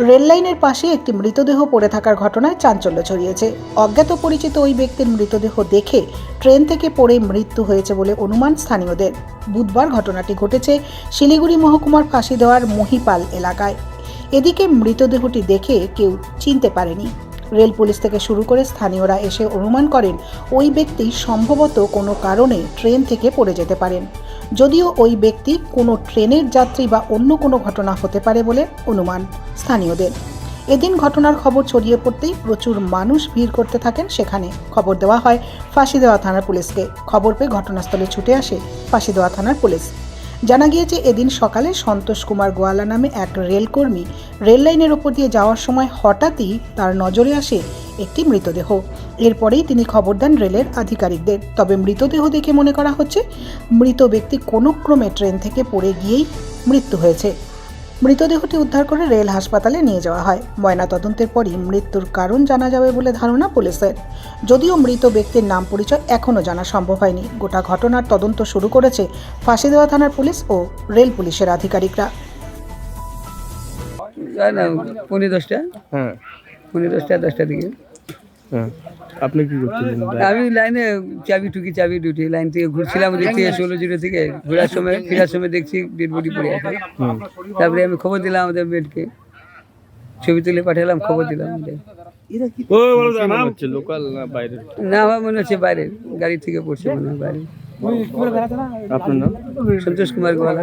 রেললাইনের পাশে একটি মৃতদেহ পড়ে থাকার ঘটনায় চাঞ্চল্য ছড়িয়েছে। অজ্ঞাত পরিচিত ওই ব্যক্তির মৃতদেহ দেখে ট্রেন থেকে পড়ে মৃত্যু হয়েছে বলে অনুমান স্থানীয়দের। বুধবার ঘটনাটি ঘটেছে শিলিগুড়ি মহকুমার ফাঁসি দেওয়ার মহিপাল এলাকায়। এদিকে মৃতদেহটি দেখে কেউ চিনতে পারেনি। রেল পুলিশ থেকে শুরু করে স্থানীয়রা এসে অনুমান করেন, ওই ব্যক্তি সম্ভবত কোনো কারণে ট্রেন থেকে পড়ে যেতে পারেন। যদিও ওই ব্যক্তি কোনো ট্রেনের যাত্রী বা অন্য কোনো ঘটনা হতে পারে বলে অনুমান স্থানীয়দের। এদিন ঘটনার খবর ছড়িয়ে পড়তেই প্রচুর মানুষ ভিড় করতে থাকেন সেখানে। খবর দেওয়া হয় ফাঁসি দেওয়া থানার পুলিশকে। খবর পেয়ে ঘটনাস্থলে ছুটে আসে ফাঁসি দেওয়া থানার পুলিশ। জানা গিয়েছে, এদিন সকালে সন্তোষ কুমার গোয়ালা নামে এক রেলকর্মী রেল লাইনের ওপর দিয়ে যাওয়ার সময় হঠাৎই তার নজরে আসে একটি মৃতদেহ। এরপরেই তিনি খবর দেন রেলের আধিকারিকদের। তবে মৃতদেহ দেখে মনে করা হচ্ছে মৃত ব্যক্তি কোনো ক্রমে ট্রেন থেকে পড়ে গিয়েই মৃত্যু হয়েছে। মৃতদেহটি উদ্ধার করে রেল হাসপাতালে নিয়ে যাওয়া হয়। ময়না তদন্তের পরই মৃত্যুর কারণ জানা যাবে বলে ধারণা পুলিশের। যদিও মৃত ব্যক্তির নাম পরিচয় এখনও জানা সম্ভব হয়নি। গোটা ঘটনার তদন্ত শুরু করেছে ফাঁসি দেওয়া থানার পুলিশ ও রেল পুলিশের আধিকারিকরা। জানি না পনেরো দশটা? হ্যাঁ পনেরো দশটা দশটা দিকে। আপনি কি আমি লাইনে চাবি টুকি চাবি ডুটি লাইন থেকে ঘুরছিলাম থেকে ষোলো জিরো থেকে ঘোরার সময় ফেরার সময় দেখছি ডেড বডি পড়ে আছে। তারপরে আমি খবর দিলাম আমাদের বেডকে ছবি তুলে পাঠালাম খবর দিলাম না আমার মনে হচ্ছে বাইরে গাড়ি থেকে পড়ছে মনে হয় বাইরে আপনার নাম? সন্তোষ কুমার গোয়ালা।